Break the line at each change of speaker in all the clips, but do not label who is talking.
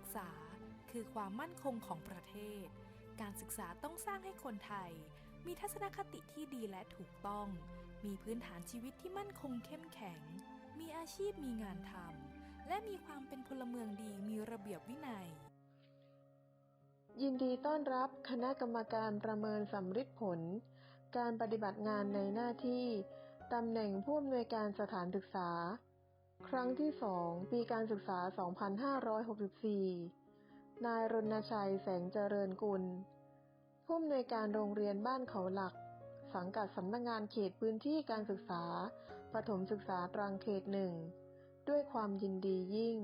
ศึกษาคือความมั่นคงของประเทศ การศึกษาต้องสร้างให้คนไทย มีทัศนคติที่ดีและถูกต้อง มีพื้นฐานชีวิตที่มั่นคงเข้มแข็ง มีอาชีพมีงานทำ และมีความเป็นพลเมืองดีมีระเบียบวินัย
ยินดีต้อนรับคณะกรรมการประเมินสำฤทธิผล การปฏิบัติงานในหน้าที่ตำแหน่งผู้อำนวยการสถานศึกษา ครั้งที่สองปีการศึกษา 2564 นายรณชัยแสงเจริญกุล ผู้อำนวยการโรงเรียนบ้านเขาหลัก สังกัดสำนักงงานเขตพื้นที่การศึกษา ประถมศึกษาตรังเขตหนึ่ง ด้วยความยินดียิ่ง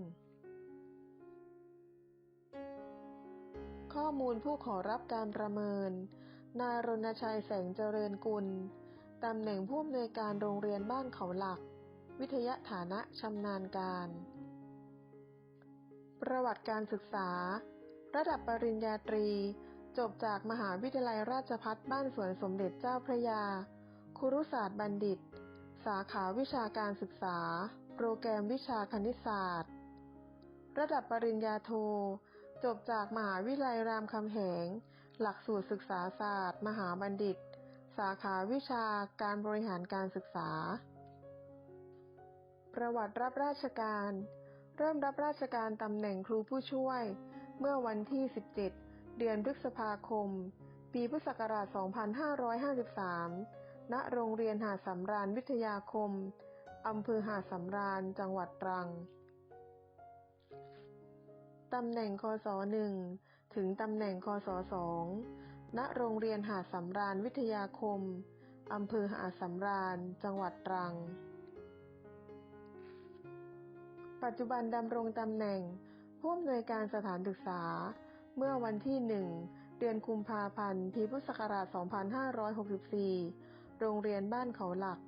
ข้อมูลผู้ขอรับการประเมิน นายรณชัยแสงเจริญกุล ตำแหน่งผู้อำนวยการโรงเรียนบ้านเขาหลัก วิทยฐานะชำนาญการ ประวัติการศึกษา ระดับปริญญาตรี จบจากมหาวิทยาลัยราชภัฏบ้านสวนสมเด็จเจ้าพระยา ครุศาสตร์บัณฑิต สาขาวิชาการศึกษา โปรแกรมวิชาคณิตศาสตร์ ระดับปริญญาโท จบจากมหาวิทยาลัยรามคำแหง หลักสูตรศึกษาศาสตร์ มหาบัณฑิต สาขาวิชาการบริหารการศึกษา ประวัติรับราชการ เริ่มรับราชการตำแหน่งครูผู้ช่วย เมื่อวันที่ 17 เดือนพฤษภาคม ปีพุทธศักราช 2553 ณ โรงเรียนหาสำราญวิทยาคม อำเภอหาสำราญ จังหวัดตรัง ตำแหน่งคศ1ถึงตำแหน่งคศ2ณ โรงเรียนหาสำราญวิทยาคม อำเภอหาสำราญ จังหวัดตรัง ปัจจุบันดำรงตำแหน่ง ผู้อำนวยการสถานศึกษา เมื่อวันที่1เดือนกุมภาพันธ์ปีพุทธศักราช 2564 โรงเรียนบ้านเขาหลัก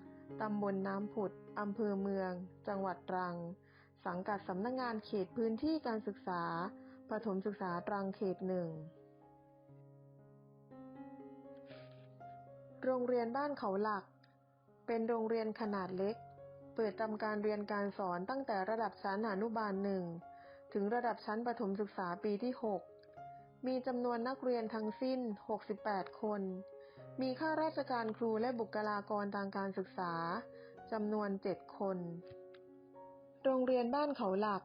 ตำบลน้ำผุด อำเภอเมือง จังหวัดตรัง สังกัดสำนักงงานเขตพื้นที่การศึกษา ประถมศึกษาตรังเขตหนึ่ง โรงเรียนบ้านเขาหลัก เป็นโรงเรียนขนาดเล็ก เปิดทำการเรียนการสอนตั้งแต่ระดับชั้นอนุบาลหนึ่งถึงระดับชั้นประถมศึกษาปีที่ 6 มีจำนวนนักเรียนทั้งสิ้น 68 คน มีข้าราชการครูและบุคลากรทางการศึกษาจำนวน 7 คน โรงเรียนบ้านเขาหลัก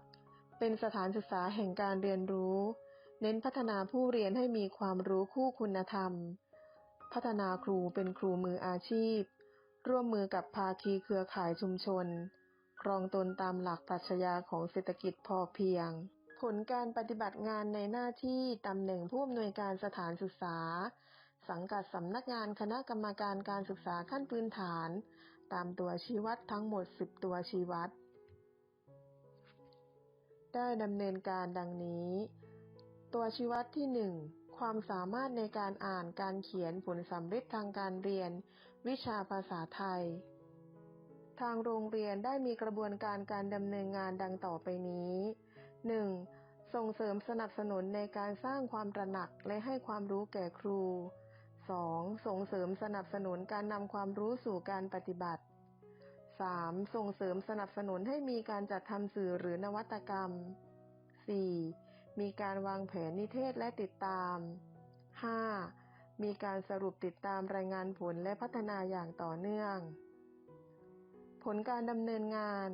เป็นสถานศึกษาแห่งการเรียนรู้ เน้นพัฒนาผู้เรียนให้มีความรู้คู่คุณธรรม พัฒนาครูเป็นครูมืออาชีพ ร่วมมือกับภาคีเครือข่ายชุมชน ครองตนตามหลักปรัชญาของเศรษฐกิจพอเพียง ผลการปฏิบัติงานในหน้าที่ตำแหน่งผู้อำนวยการสถานศึกษา สังกัดสำนักงานคณะกรรมการการศึกษาขั้นพื้นฐาน ตามตัวชี้วัดทั้งหมด 10 ตัวชี้วัด ได้ดำเนินการดังนี้ ตัวชี้วัดที่ 1ความสามารถในการอ่านการเขียนผลสำเร็จทางการเรียน วิชาภาษาไทย ทางโรงเรียนได้มีกระบวนการการดำเนินงานดังต่อไปนี้ 1. ส่งเสริมสนับสนุนในการสร้างความตระหนักและให้ความรู้แก่ครู 2. ส่งเสริมสนับสนุนการนำความรู้สู่การปฏิบัติ 3. ส่งเสริมสนับสนุนให้มีการจัดทำสื่อหรือนวัตกรรม 4. มีการวางแผนนิเทศและติดตาม 5. มีการสรุปติดตามรายงานผลและพัฒนาอย่างต่อเนื่อง ผลการดำเนินงาน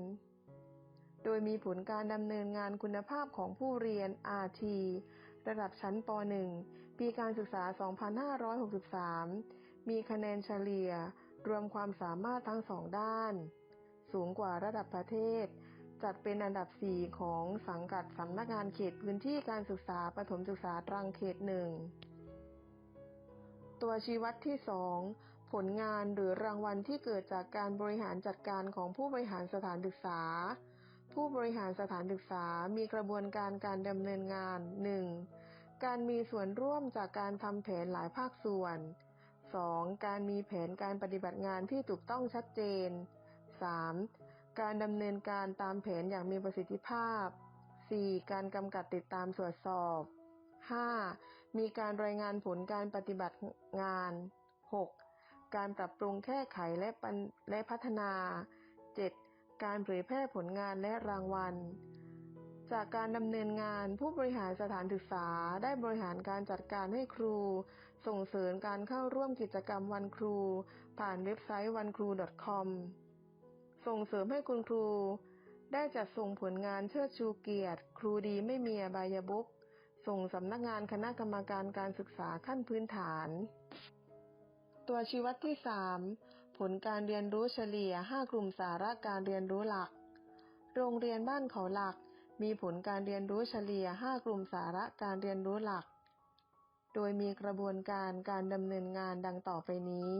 โดยมีผลการดำเนินงานคุณภาพของผู้เรียน RT ระดับชั้นป .1 ปีการศึกษา 2563 มีคะแนนเฉลี่ย รวมความสามารถทั้งสองด้าน สูงกว่าระดับประเทศ จัดเป็นอันดับ 4 ของสังกัดสำนักงานเขตพื้นที่การศึกษาประถมศึกษาตรังเขตหนึ่ง ตัวชี้วัดที่ 2 ผลงานหรือรางวัลที่เกิดจากการบริหารจัดการของผู้บริหารสถานศึกษา ผู้บริหารสถานศึกษามีกระบวนการการดำเนินงาน 1. การมีส่วนร่วมจากการทำแผนหลายภาคส่วน 2. การมีแผนการปฏิบัติงานที่ถูกต้องชัดเจน 3. การดำเนินการตามแผนอย่างมีประสิทธิภาพ 4. การกำกับติดตามตรวจสอบ 5. มีการรายงานผลการปฏิบัติงาน 6. การปรับปรุงแก้ไขและและพัฒนา 7. การเผยแพร่ผลงานและรางวัล จากการดำเนินงานผู้บริหารสถานศึกษาได้บริหารการจัดการให้ครู ส่งเสริมการเข้าร่วมกิจกรรมวันครู ผ่านเว็บไซต์ oncru.com ส่งเสริมให้คุณครู ได้จัดส่งผลงานเชิดชูเกียรติ ครูดีไม่มีอบายบุก ส่งสำนักงานคณะกรรมการการศึกษาขั้นพื้นฐาน ตัวชี้วัดที่ 3 ผลการเรียนรู้เฉลี่ย 5 กลุ่มสาระการเรียนรู้หลัก โรงเรียนบ้านเขาหลัก มีผลการเรียนรู้เฉลี่ย 5 กลุ่มสาระการเรียนรู้หลัก โดยมีกระบวนการการดำเนินงานดังต่อไปนี้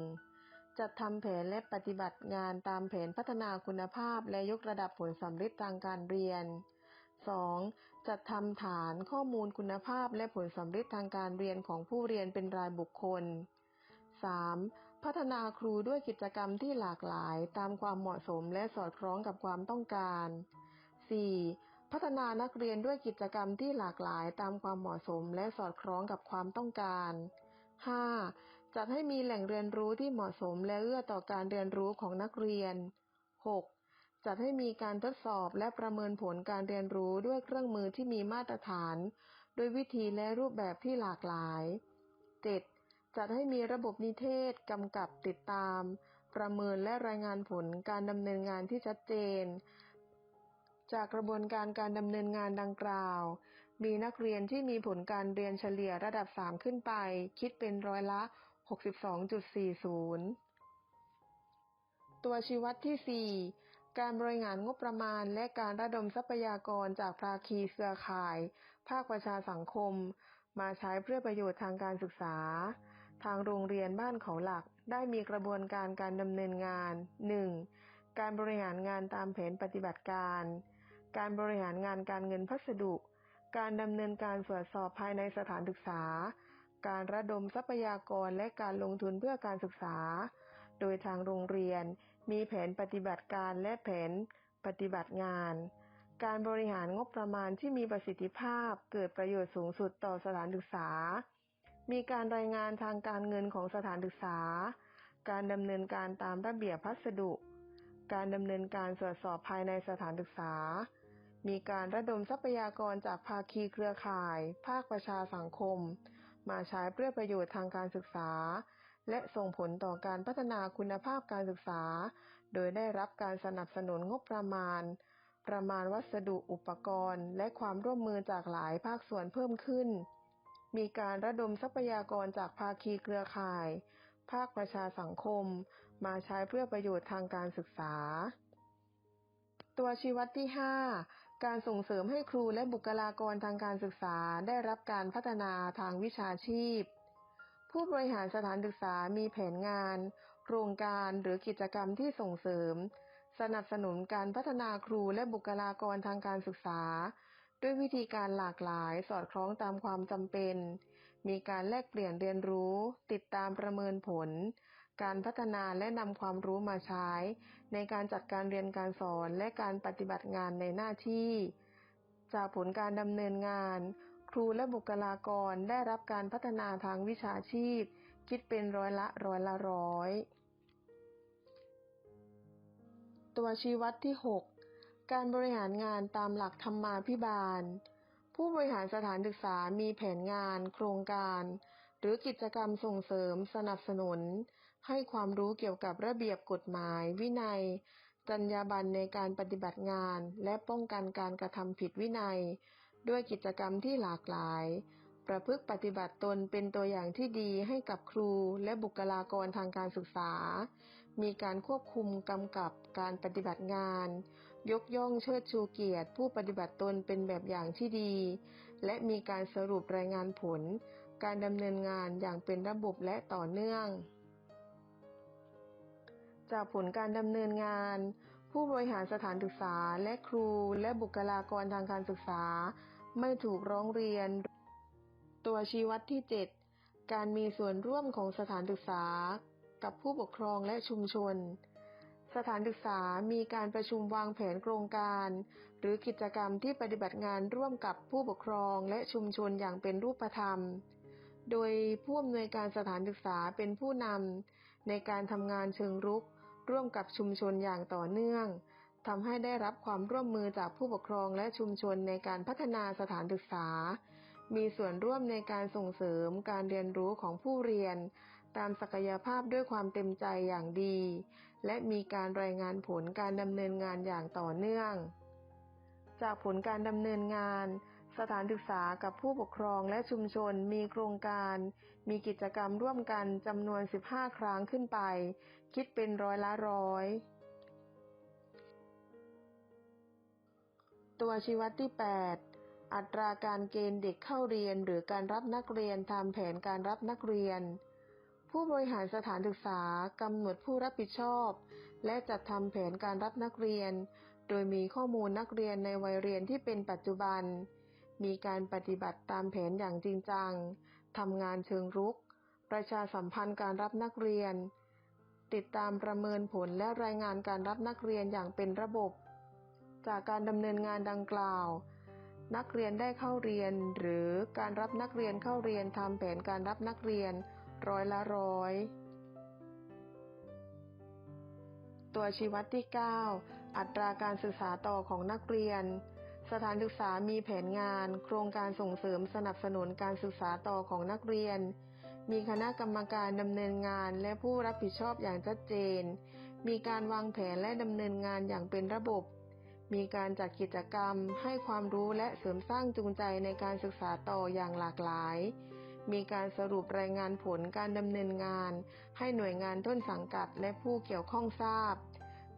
1. จัดทำแผนและปฏิบัติงานตามแผนพัฒนาคุณภาพและยกระดับผลสำเร็จทางการเรียน 2. จัดทำฐานข้อมูลคุณภาพและผลสำเร็จทางการเรียนของผู้เรียนเป็นรายบุคคล 3. พัฒนาครูด้วยกิจกรรมที่หลากหลายตามความเหมาะสมและสอดคล้องกับความต้องการ 4. พัฒนานักเรียนด้วยกิจกรรมที่หลากหลายตามความเหมาะสมและสอดคล้องกับความต้องการ 5. จัดให้มีแหล่งเรียนรู้ที่เหมาะสมและเอื้อต่อการเรียนรู้ของนักเรียน 6. จัดให้มีการทดสอบและประเมินผลการเรียนรู้ด้วยเครื่องมือที่มีมาตรฐาน โดวยวิธีและรูปแบบที่หลากหลาย 7. จัดให้มีระบบนิเทศกำกับติดตาม ประเมินและรายงานผลการดำเนินงานที่ชัดเจน จากกระบวนการการดำเนินงานดังกล่าว มีนักเรียนที่มีผลการเรียนเฉลี่ยระดับ 3 ขึ้นไป คิดเป็นร้อยละ 62.40 ตัวชี้วัดที่ 4 การบริหารงบประมาณและการระดมทรัพยากรจากภาคีเครือข่าย ภาคประชาสังคม มาใช้เพื่อประโยชน์ทางการศึกษา ทางโรงเรียนบ้านเขาหลักได้มีกระบวนการการดำเนินงาน 1. การบริหารงานตามแผนปฏิบัติการ การบริหารงานการเงินพัสดุ การดำเนินการตรวจสอบภายในสถานศึกษา การระดมทรัพยากรและการลงทุนเพื่อการศึกษา โดยทางโรงเรียน มีแผนปฏิบัติการและแผนปฏิบัติงาน การบริหารงบประมาณที่มีประสิทธิภาพเกิดประโยชน์สูงสุดต่อสถานศึกษา มีการรายงานทางการเงินของสถานศึกษา การดำเนินการตามระเบียบพัสดุ การดำเนินการตรวจสอบภายในสถานศึกษา มีการระดมทรัพยากรจากภาคีเครือข่าย ภาคประชาสังคม มาใช้เพื่อประโยชน์ทางการศึกษา และส่งผลต่อการพัฒนาคุณภาพการศึกษา โดยได้รับการสนับสนุนงบประมาณ ประมาณวัสดุอุปกรณ์ และความร่วมมือจากหลายภาคส่วนเพิ่มขึ้น มีการระดมทรัพยากรจากภาคีเครือข่าย ภาคประชาสังคม มาใช้เพื่อประโยชน์ทางการศึกษา ตัวชี้วัดที่ 5การส่งเสริมให้ครูและบุคลากรทางการศึกษาได้รับการพัฒนาทางวิชาชีพ ผู้บริหารสถานศึกษามีแผนงาน โครงการหรือกิจกรรมที่ส่งเสริม สนับสนุนการพัฒนาครูและบุคลากรทางการศึกษา ด้วยวิธีการหลากหลายสอดคล้องตามความจำเป็น มีการแลกเปลี่ยนเรียนรู้ ติดตามประเมินผล การพัฒนาและนำความรู้มาใช้ ในการจัดการเรียนการสอนและการปฏิบัติงานในหน้าที่ จากผลการดำเนินงาน ครูและบุคลากรได้รับการพัฒนาทางวิชาชีพ คิดเป็นร้อยละร้อยละร้อย ตัวชี้วัดที่ 6 การบริหารงานตามหลักธรรมาภิบาล ผู้บริหารสถานศึกษามีแผนงาน โครงการ หรือกิจกรรมส่งเสริมสนับสนุน ให้ความรู้เกี่ยวกับระเบียบกฎหมาย วินัยจรรยาบรรณในการปฏิบัติงาน และป้องกันการกระทำผิดวินัย ด้วยกิจกรรมที่หลากหลาย ประพฤติปฏิบัติตนเป็นตัวอย่างที่ดีให้กับครูและบุคลากรทางการศึกษา มีการควบคุมกำกับการปฏิบัติงาน ยกย่องเชิดชูเกียรติ ผู้ปฏิบัติตนเป็นแบบอย่างที่ดี และมีการสรุปรายงานผล การดำเนินงานอย่างเป็นระบบและต่อเนื่องจากผลการดำเนินงาน ผู้บริหารสถานศึกษาและครูและบุคลากรทางการศึกษา ไม่ถูกร้องเรียน ตัวชี้วัดที่ 7 การมีส่วนร่วมของสถานศึกษา กับผู้ปกครองและชุมชน สถานศึกษามีการประชุมวางแผนโครงการ หรือกิจกรรมที่ปฏิบัติงานร่วมกับผู้ปกครองและชุมชนอย่างเป็นรูปธรรมโดยผู้อำนวยการสถานศึกษาเป็นผู้นำในการทำงานเชิงรุก ร่วมกับชุมชนอย่างต่อเนื่องทำให้ได้รับความร่วมมือจากผู้ปกครองและชุมชนในการพัฒนาสถานศึกษา มีส่วนร่วมในการส่งเสริมการเรียนรู้ของผู้เรียน ตามศักยภาพด้วยความเต็มใจอย่างดี และมีการรายงานผลการดำเนินงานอย่างต่อเนื่อง จากผลการดำเนินงาน สถานศึกษากับผู้ปกครองและชุมชนมีโครงการ มีกิจกรรมร่วมกันจำนวน 15 ครั้งขึ้นไป คิดเป็นร้อยละร้อย ตัวชี้วัดที่ 8 อัตราการเกณฑ์เด็กเข้าเรียนหรือการรับนักเรียนตามแผนการรับนักเรียน ผู้บริหารสถานศึกษากำหนดผู้รับผิดชอบ และจัดทำแผนการรับนักเรียน โดยมีข้อมูลนักเรียนในวัยเรียนที่เป็นปัจจุบัน มีการปฏิบัติตามแผนอย่างจริงจัง ทำงานเชิงรุก ประชาสัมพันธ์การรับนักเรียน ติดตามประเมินผลและรายงานการรับนักเรียนอย่างเป็นระบบ จากการดำเนินงานดังกล่าว นักเรียนได้เข้าเรียน หรือการรับนักเรียนเข้าเรียนทำแผนการรับนักเรียนร้อยละร้อยตัวชี้วัดที่ 9 อัตราการศึกษาต่อของนักเรียน สถานศึกษามีแผนงาน โครงการส่งเสริมสนับสนุนการศึกษาต่อของนักเรียน มีคณะกรรมการดำเนินงานและผู้รับผิดชอบอย่างชัดเจน มีการวางแผนและดำเนินงานอย่างเป็นระบบ มีการจัดกิจกรรม ให้ความรู้และเสริมสร้างจูงใจในการศึกษาต่ออย่างหลากหลาย มีการสรุปรายงานผลการดำเนินงาน ให้หน่วยงานต้นสังกัดและผู้เกี่ยวข้องทราบ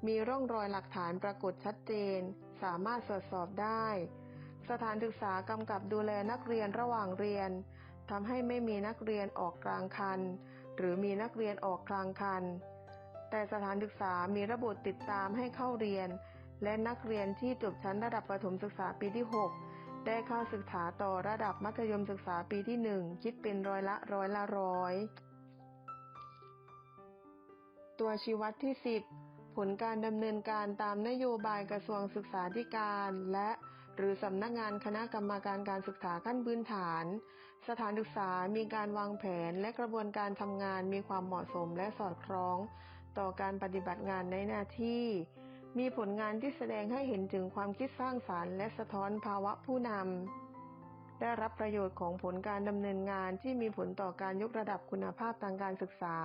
มีร่องรอยหลักฐานปรากฏชัดเจน สามารถตรวจสอบได้ สถานศึกษากำกับดูแลนักเรียนระหว่างเรียนทำให้ไม่มีนักเรียนออกกลางคัน หรือมีนักเรียนออกกลางคัน แต่สถานศึกษามีระบบติดตามให้เข้าเรียน และนักเรียนที่จบชั้นระดับประถมศึกษาปีที่ 6 ได้เข้าศึกษาต่อระดับมัธยมศึกษาปีที่ 1 คิดเป็นร้อยละร้อยละร้อย ตัวชี้วัดที่ 10 ผลการดำเนินการตามนโยบายกระทรวงศึกษาธิการ และหรือสำนักงานคณะกรรมการการศึกษาขั้นพื้นฐาน สถานศึกษามีการวางแผนและกระบวนการทำงานมีความเหมาะสมและสอดคล้อง ต่อการปฏิบัติงานในหน้าที่ มีผลงานที่แสดงให้เห็นถึงความคิดสร้างสารรค์และสะท้อนภาวะผู้นำได้รับประโยชน์ของผลการดำเนินงานที่มีผลต่อการยกระดับคุณภาพทางการศึกษา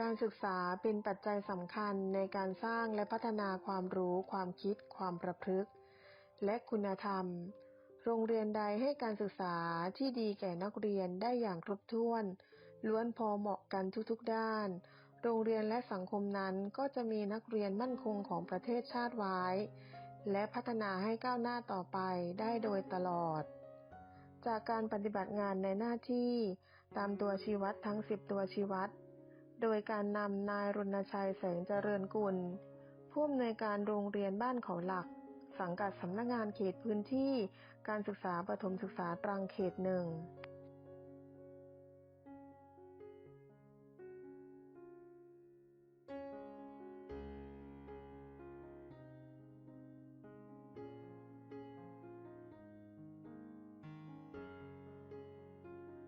การศึกษาเป็นปัจจัยสำคัญในการสร้างและพัฒนาความรู้ ความคิด ความประพฤติ และคุณธรรม โรงเรียนใดให้การศึกษาที่ดีแก่นักเรียนได้อย่างครบถ้วน ล้วนพอเหมาะกันทุกๆด้าน โรงเรียนและสังคมนั้นก็จะมีนักเรียนมั่นคงของประเทศชาติไว้ และพัฒนาให้ก้าวหน้าต่อไปได้โดยตลอด จากการปฏิบัติงานในหน้าที่ ตามตัวชี้วัดทั้ง 10 ตัวชี้วัด โดยการนำนายรณชัยแสงเจริญกุล ผู้อำนวยการโรงเรียนบ้านเขาหลัก สังกัดสำนักงานเขตพื้นที่การศึกษาประถมศึกษาตรังเขตหนึ่ง